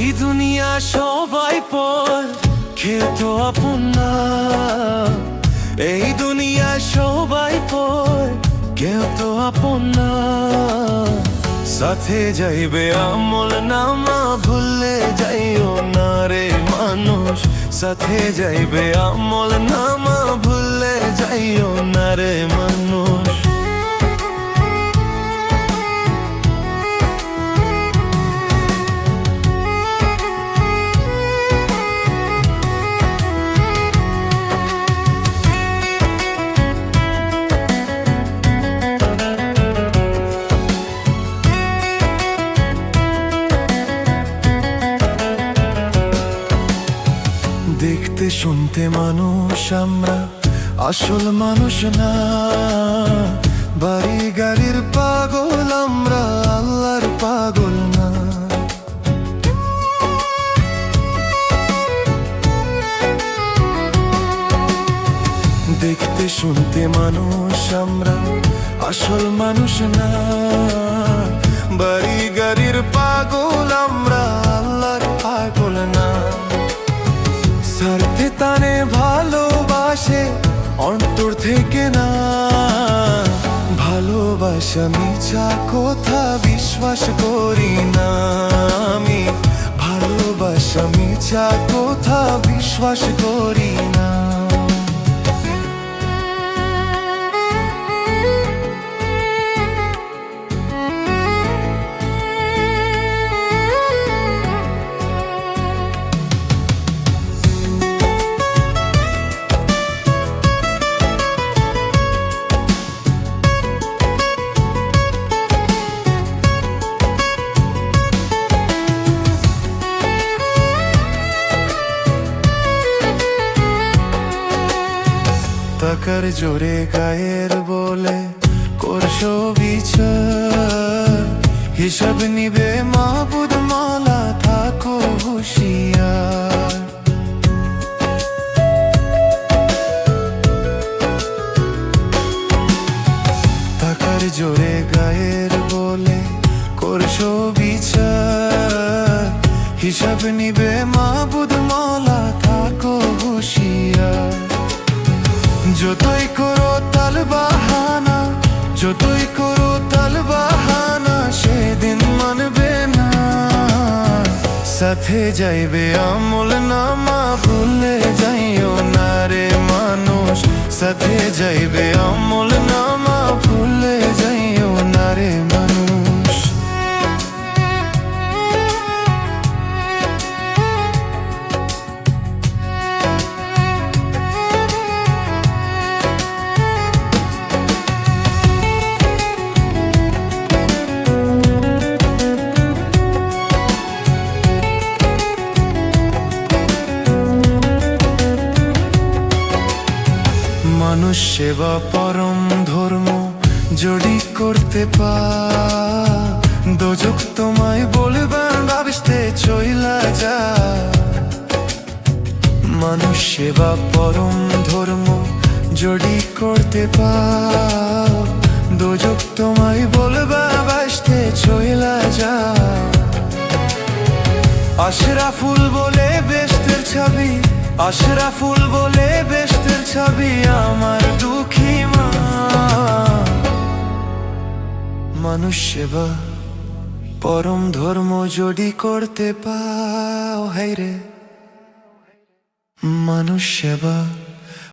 এই দুনিয়া সবাই পর খেত আপন না। এই দুনিয়া সবাই পর কেউ তো আপন না। সাথে যাইবে আমল নামা, ভুলে যাইও না রে মানুষ। সাথে যাইবে আমল নামা, ভুলে যাইও না রে মানুষ। শুনতে মানুষ আমরা, আসল মানুষ না। বাড়ি গাড়ির পাগল আমরা, আল্লাহর পাগল না। দেখতে শুনতে মানুষ আমরা, আসল মানুষ না। বাড়ি গাড়ির পাগল আমরা ভালোবাসে, অন্তর থেকে না। ভালোবাসা মিছা কথা বিশ্বাস করি না আমি। ভালোবাসা মিছা কথা বিশ্বাস করি না টাকার জোরে গায়ের বলে করছ বিচার। হিসাব নিবে মাহবুদ মালা, থাকো হুশিয়ার। টাকার জোরে গায়ের বলে করছ সাথে যাইবে আমল নামা ভুলে যাইও না রে মানুষ। সাথে যাইবে সেবা পরম ধর্ম জড়ি করতে পা। দোজক তোমায় বলবে, ভাবিসতে চইলা যা। মানুষ সেবা পরম ধর্ম জড়ি করতে পা। তোমায় বলবে, ভাবিসতে চইলা যা। আশরাফুল বলে বেস্তের ছবি আশরাফুল বলে ছবি আমার দুঃখী মা। মানুষ সেবা পরম ধর্ম জড়ি করতে পাও হাইরে মানুষ সেবা